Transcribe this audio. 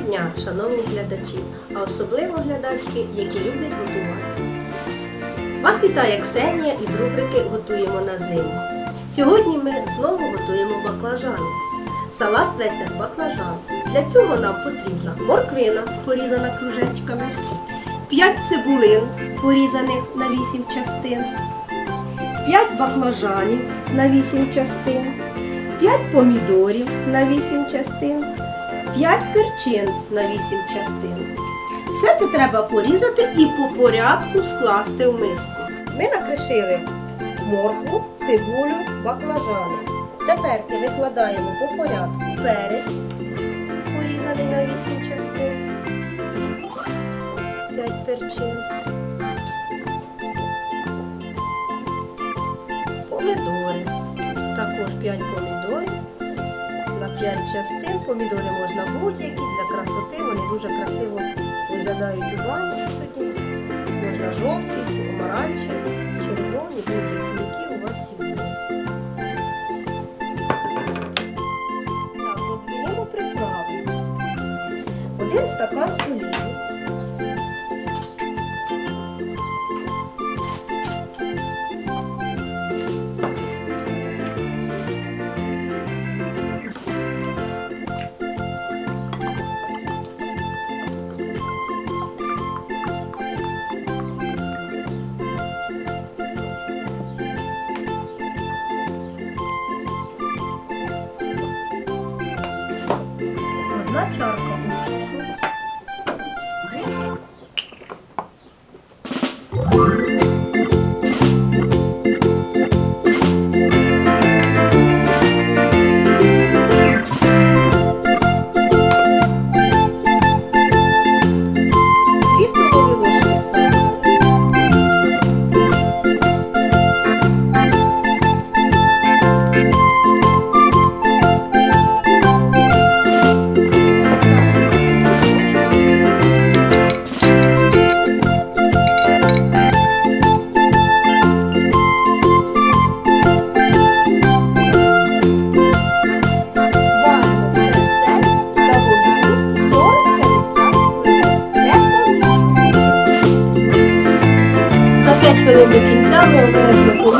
дня, шановні глядачі, а особливо глядачки, які люблять готувати. Вас вітає Ксенія із рубрики Готуємо на зиму. Сьогодні ми знову готуємо баклажани. Салат зветься баклажан. Для цього нам потрібна морквина, порізана кружечками, 5 цибулин, порізаних на 8 частин, 5 баклажанів на 8 частин, 5 помідорів на 8 частин, 5 перчин на 8 частин. Все це треба порізати і по порядку скласти в миску. Ми накришили моркву, цибулю, баклажани. Тепер викладаємо по порядку перець, порізаний на 8 частин, 5 перчин, помідори, також 5 помідорів на 5 частин. Помідори можна будь-які для красоти, вони дуже красиво виглядають у банці тоді. Можна жовті, помаранчеві, червоні, будь-які, які у вас є. Так, от приправи. Один стакан олії. Tchau. Espero um pouquinho de amor, né? Eu vou